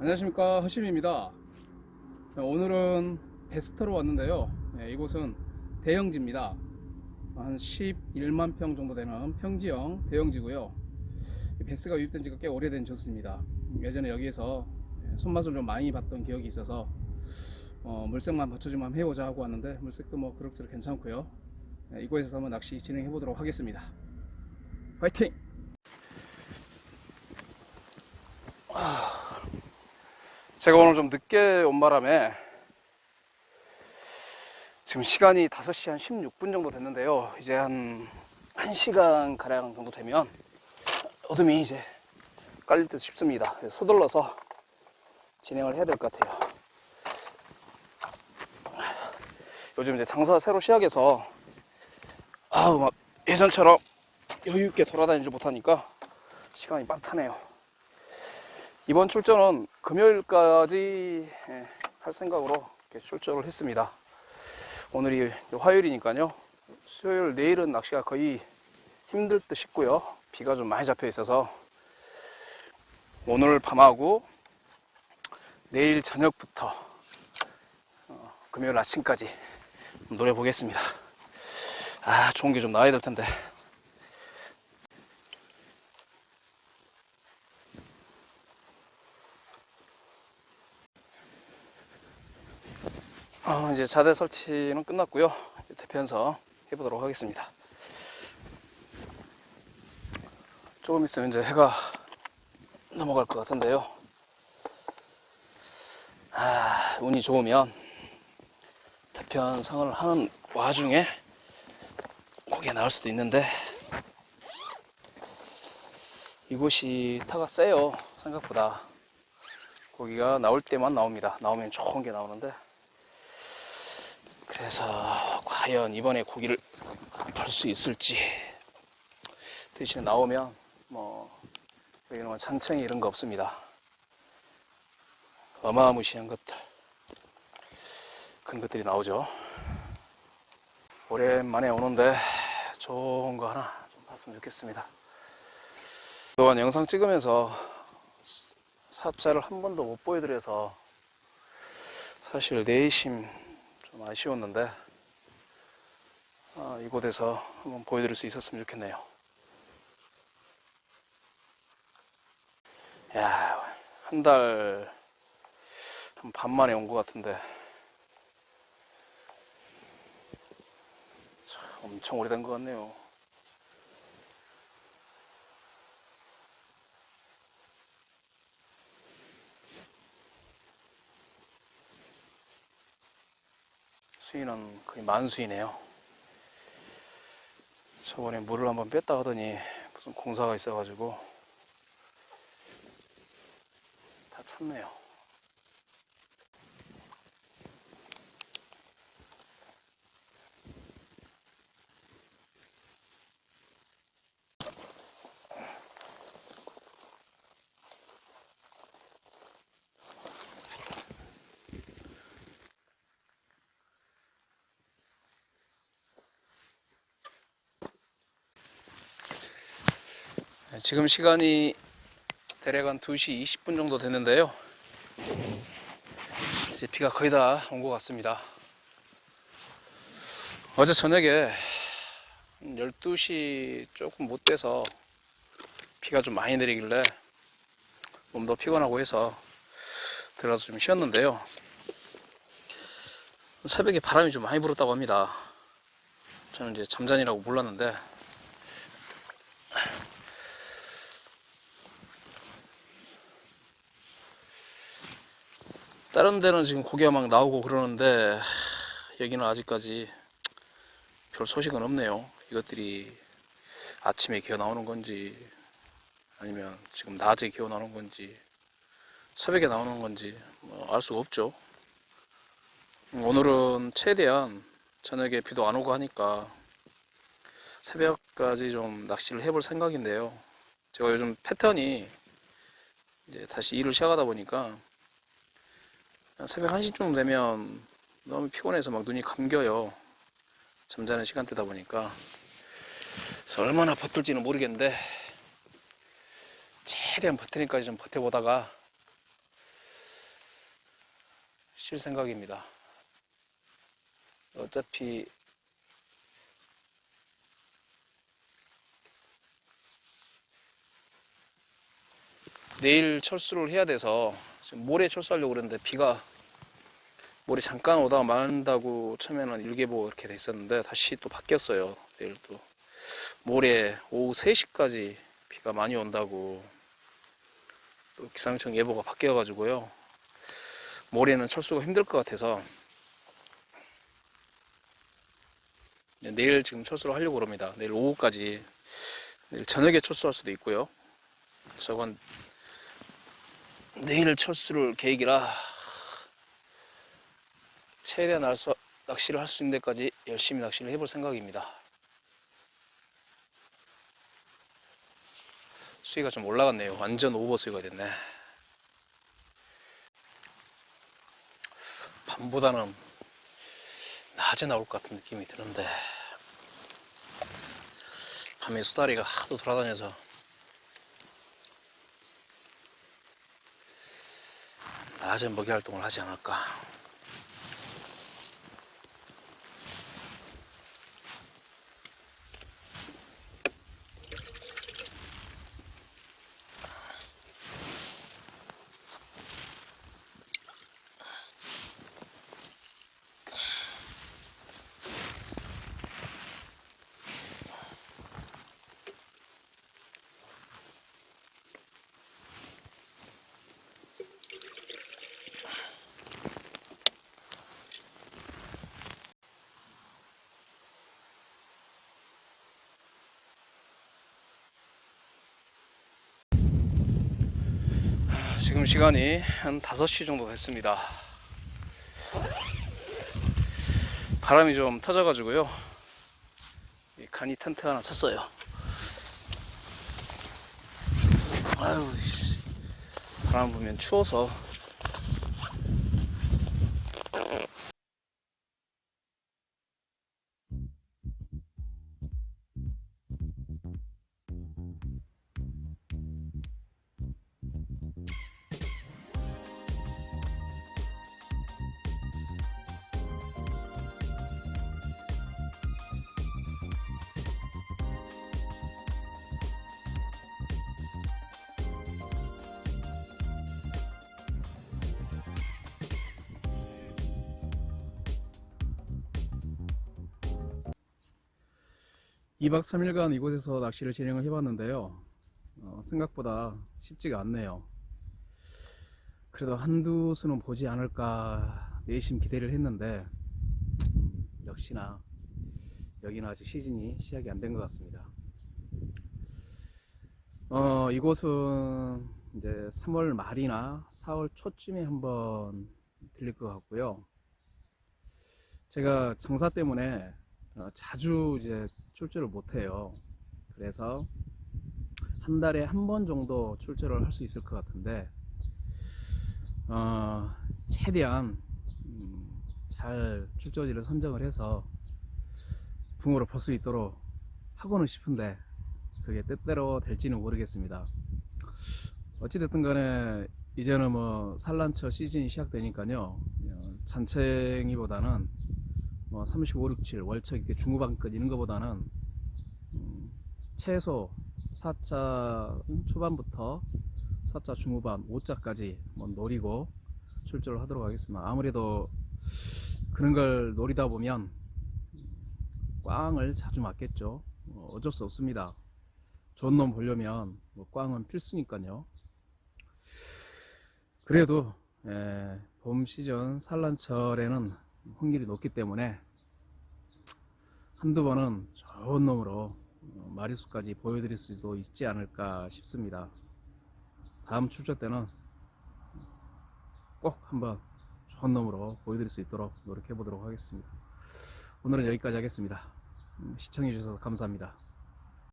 안녕하십니까. 허심입니다. 자, 오늘은 베스트로 왔는데요. 네, 이곳은 대형지입니다. 한 11만 평 정도 되는 평지형 대형지고요. 이 베스가 유입된 지가 꽤 오래된 저수입니다. 예전에 여기에서 네, 손맛을 좀 많이 봤던 기억이 있어서 어, 물색만 받쳐주면 해보자 하고 왔는데 물색도 뭐 그럭저럭 괜찮고요. 네, 이곳에서 한번 낚시 진행해 보도록 하겠습니다. 화이팅! 제가 오늘 좀 늦게 온 바람에 지금 시간이 5시 한 16분 정도 됐는데요. 이제 한 1시간 가량 정도 되면 어둠이 이제 깔릴 듯 싶습니다. 서둘러서 진행을 해야 될 것 같아요. 요즘 이제 장사 새로 시작해서 아우 막 예전처럼 여유 있게 돌아다니지 못하니까 시간이 빠듯하네요. 이번 출전은 금요일까지 예, 할 생각으로 출전을 했습니다. 오늘이 화요일이니까요. 수요일 내일은 낚시가 거의 힘들 듯 싶고요. 비가 좀 많이 잡혀 있어서 오늘 밤하고 내일 저녁부터 어, 금요일 아침까지 노려 보겠습니다. 아 좋은 게 좀 나와야 될 텐데. 어, 이제 자대 설치는 끝났고요. 대편서 해보도록 하겠습니다. 조금 있으면 이제 해가 넘어갈 것 같은데요. 아, 운이 좋으면 대편성을 하는 와중에 고기가 나올 수도 있는데 이곳이 타가 세요. 생각보다 고기가 나올 때만 나옵니다. 나오면 좋은 게 나오는데 그래서 과연 이번에 고기를 벌 수 있을지 대신에 나오면 뭐 여기는 뭐 잔챙이 이런 거 없습니다. 어마무시한 것들 큰 것들이 나오죠. 오랜만에 오는데 좋은 거 하나 좀 봤으면 좋겠습니다. 그동안 영상 찍으면서 사자를 한 번도 못 보여드려서 사실 내심 좀 아쉬웠는데 아, 이곳에서 한번 보여드릴 수 있었으면 좋겠네요. 야, 한달한반 만에 온 것 같은데 참 엄청 오래된 것 같네요. 수위는 거의 만수이네요. 저번에 물을 한번 뺐다 하더니 무슨 공사가 있어가지고 다 찼네요. 지금 시간이 대략 한 2시 20분 정도 됐는데요. 이제 비가 거의 다 온 것 같습니다. 어제 저녁에 한 12시 조금 못 돼서 비가 좀 많이 내리길래 몸도 피곤하고 해서 들어가서 좀 쉬었는데요. 새벽에 바람이 좀 많이 불었다고 합니다. 저는 이제 잠잔이라고 몰랐는데 다른 데는 지금 고기가 막 나오고 그러는데 여기는 아직까지 별 소식은 없네요. 이것들이 아침에 기어 나오는 건지 아니면 지금 낮에 기어 나오는 건지 새벽에 나오는 건지 뭐알 수가 없죠. 오늘은 최대한 저녁에 비도 안 오고 하니까 새벽까지 좀 낚시를 해볼 생각인데요. 제가 요즘 패턴이 이제 다시 일을 시작하다 보니까 새벽 1시쯤 되면 너무 피곤해서 막 눈이 감겨요. 잠자는 시간대다 보니까. 그래서 얼마나 버틸지는 모르겠는데, 최대한 버티니까지 좀 버텨보다가, 칠 생각입니다. 어차피 내일 철수를 해야 돼서 지금 모레 철수하려고 그랬는데 비가 모레 잠깐 오다가 만다고 처음에는 일개보 이렇게 돼 있었는데 다시 또 바뀌었어요. 내일 또 모레 오후 3시까지 비가 많이 온다고 또 기상청 예보가 바뀌어가지고요. 모레는 철수가 힘들 것 같아서 네, 내일 지금 철수를 하려고 그럽니다. 내일 오후까지 내일 저녁에 철수할 수도 있고요. 저건 내일 철수를 계획이라 최대한 날 수- 낚시를 할 수 있는 데까지 열심히 낚시를 해볼 생각입니다. 수위가 좀 올라갔네요. 완전 오버 수위가 됐네. 밤보다는 낮에 나올 것 같은 느낌이 드는데 밤에 수다리가 하도 돌아다녀서 낮에 먹이 활동을 하지 않을까. 지금 시간이 한 5시 정도 됐습니다. 바람이 좀 터져가지고요. 이 간이 텐트 하나 쳤어요. 아유, 씨. 바람 불면 추워서. 이박 3일간 이곳에서 낚시를 진행을 해봤는데요. 어, 생각보다 쉽지가 않네요. 그래도 한두 수는 보지 않을까 내심 기대를 했는데 음, 역시나 여기는 아직 시즌이 시작이 안 된 것 같습니다. 어, 이곳은 이제 3월 말이나 4월 초쯤에 한번 들릴 것 같고요. 제가 정사 때문에 어, 자주 이제 출조를 못해요. 그래서 한 달에 한 번 정도 출조를 할 수 있을 것 같은데, 어, 최대한 음, 잘 출조지를 선정을 해서 붕어를 볼수 있도록 하고는 싶은데 그게 뜻대로 될지는 모르겠습니다. 어찌됐든 간에 이제는 뭐 산란처 시즌이 시작되니까요. 어, 잔챙이보다는 뭐 35, 67, 월척 이렇게 중후반끝 이런 거보다는 음, 최소 4자 초반부터 4자 중후반 5자까지 뭐 노리고 출조를 하도록 하겠습니다. 아무래도 그런 걸 노리다 보면 꽝을 자주 맞겠죠. 어, 어쩔 수 없습니다. 좋은 놈 보려면 뭐 꽝은 필수니까요. 그래도 예, 봄 시즌 산란철에는 확률이 높기 때문에 한두 번은 좋은 놈으로 어, 마리수까지 보여드릴 수도 있지 않을까 싶습니다. 다음 출조 때는 꼭 한번 좋은 놈으로 보여드릴 수 있도록 노력해 보도록 하겠습니다. 오늘은 여기까지 하겠습니다. 음, 시청해 주셔서 감사합니다.